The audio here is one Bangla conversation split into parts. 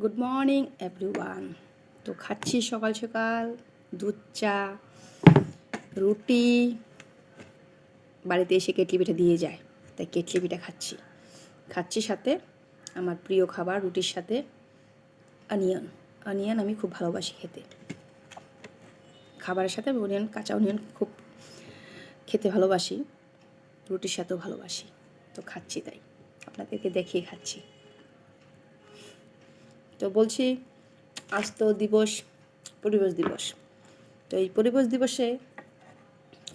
গুড মর্নিং এভরিওয়ান তো খাচ্ছি সকাল সকাল, দুধ, চা, রুটি। বাড়িতে এসে কেটলি পিঠা দিয়ে যায়, তাই কেটলি পিঠা খাচ্ছি। খাচ্ছি সাথে আমার প্রিয় খাবার, রুটির সাথে অনিয়ন। অনিয়ন আমি খুব ভালোবাসি খেতে। খাবারের সাথে অনিয়ন, কাঁচা অনিয়ন খুব খেতে ভালোবাসি, রুটির সাথেও ভালোবাসি। তো খাচ্ছি তাই। আপনাদেরকে দেখিয়ে খাচ্ছি। তো বলছি, আজ তো দিবস, পরিবেশ দিবস। তো এই পরিবেশ দিবসে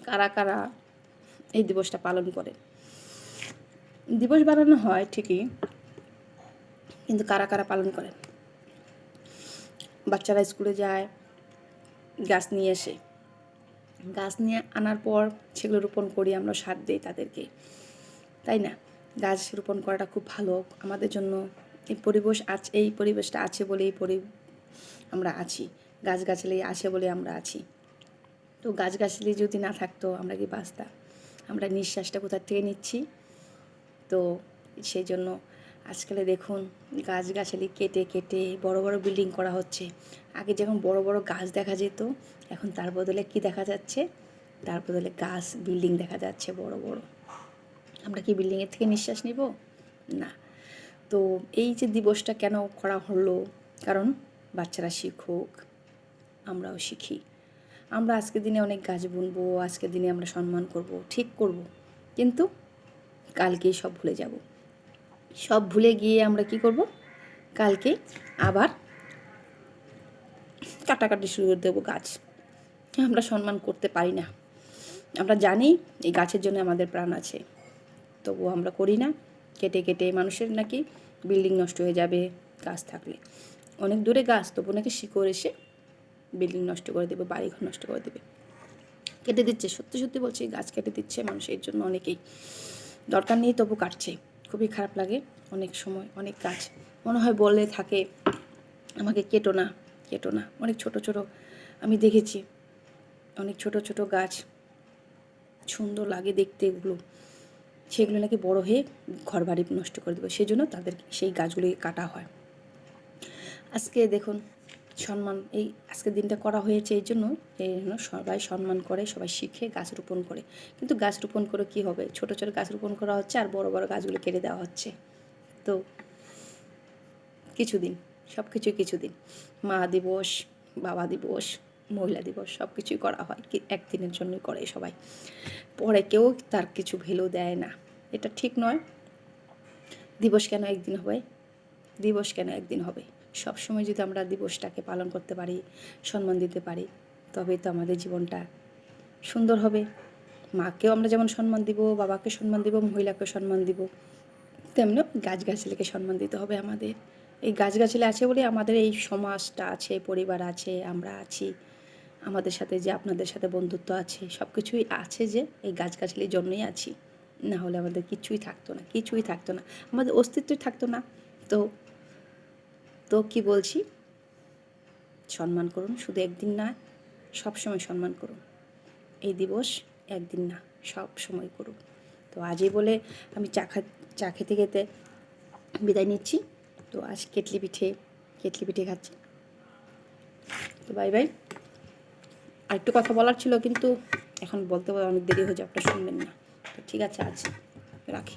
কারা কারা এই দিবসটা পালন করে? দিবস বানানো হয় ঠিকই, কিন্তু কারা কারা পালন করেন বাচ্চারা স্কুলে যায়, গাছ নিয়ে এসে গাছ নিয়ে আনার পর সেগুলো রোপণ করি, আমরা সার দিই তাদেরকে। তাই না? গাছ রোপণ করাটা খুব ভালো, আমাদের জন্য এই পরিবেশ আছে, এই পরিবেশটা আছে বলে এই পরি, আমরা আছি। গাছগাছালি আছে বলে আমরা আছি। তো গাছগাছালি যদি না থাকতো আমরা কি বাঁচতাম? আমরা নিঃশ্বাসটা কোথার থেকে নিচ্ছি? তো সেই জন্য আজকালে দেখুন গাছগাছালি কেটে কেটে বড় বড় বিল্ডিং করা হচ্ছে। আগে যখন বড় বড় গাছ দেখা যেত, এখন তার বদলে কি দেখা যাচ্ছে? তার বদলে গাছ বিল্ডিং দেখা যাচ্ছে বড় বড়। আমরা কি বিল্ডিংয়ের থেকে নিঃশ্বাস নিব? না। তো এই যে দিবসটা কেন করা হলো? কারণ বাচ্চারা শিখুক, আমরাও শিখি। আমরা আজকের দিনে অনেক গাছ বুনবো আজকের দিনে আমরা সম্মান করব, ঠিক করব। কিন্তু কালকেই সব ভুলে যাব। সব ভুলে গিয়ে আমরা কি করব? কালকে আবার কাটাকাটি শুরু করে দেবো গাছ। আমরা সম্মান করতে পারি না। আমরা জানি এই গাছের জন্য আমাদের প্রাণ আছে। তবুও আমরা করি না। কেটে কেটে মানুষের নাকি বিল্ডিং নষ্ট হয়ে যাবে গাছ থাকলে। অনেক দূরে গাছ, তবু নাকি শিকড় এসে বিল্ডিং নষ্ট করে দেবে, বাড়িঘর নষ্ট করে দেবে। কেটে দিচ্ছে, সত্যি সত্যি বলছি, গাছ কেটে দিচ্ছে মানুষের জন্য অনেকেই। দরকার নেই তবু কাটছে, খুবই খারাপ লাগে অনেক সময়, অনেক গাছ। মনে হয় বলে থাকে, আমাকে কেটো না কেটো না। অনেক ছোট ছোট, আমি দেখেছি। অনেক ছোট ছোট গাছ সুন্দর লাগে দেখতে এগুলো। সেগুলো নাকি বড় হয়ে ঘর বাড়ি নষ্ট করে দেবে। সেই জন্য তাদের সেই গাছগুলি কাটা হয়। আজকে দেখুন, সম্মান, এই আজকের দিনটা করা হয়েছে এই জন্য এই জন্য সবাই সম্মান করে, সবাই শিখে গাছ রোপণ করে। কিন্তু গাছ রোপণ করে কী হবে? ছোট ছোট গাছ রোপণ করা হচ্ছে আর বড় বড় গাছগুলো কেটে দেওয়া হচ্ছে। তো কিছুদিন সব কিছুই কিছুদিন। মা দিবস, বাবা দিবস মহিলা দিবস সব কিছুই করা হয়, কি একদিনের জন্যই করে সবাই। পরে কেউ তার কিছু ভ্যালু দেয় না। এটা ঠিক নয়। দিবস কেন একদিন হবে? দিবস কেন একদিন হবে? সব সময় যদি আমরা দিবসটাকে পালন করতে পারি, সম্মান দিতে পারি, তবেই তো আমাদের জীবনটা সুন্দর হবে। মাকেও আমরা যেমন সম্মান দিব, বাবাকে সম্মান দিব মহিলাকে সম্মান দিব, তেমনি গাছগাছালিকে সম্মান দিতে হবে আমাদের। এই গাছগাছালি আছে বলে আমাদের এই সমাজটা আছে, পরিবার আছে, আমরা আছি। আমাদের সাথে যে আপনাদের সাথে বন্ধুত্ব আছে সব কিছুই আছে যে এই গাছগাছালির জন্যই আছি। না হলে আমাদের কিছুই থাকতো না, কিছুই থাকতো না। আমাদের অস্তিত্বই থাকতো না। তো তো কি বলছি? সম্মান করুন, শুধু একদিন না সব সময় সম্মান করুন। এই দিবস একদিন না সব সময় করুন তো আজই বলে আমি চা খা, চা খেতে খেতে বিদায় নিচ্ছি। তো আজ কেটলি পিঠে কেটলি পিঠে খাচ্ছি। তো বাই বাই। আর একটু কথা বলার ছিল, কিন্তু এখন বলতে অনেক দেরি হয়ে যাবে, আপনার শুনবেন না। ঠিক আছে, আজ রাখি।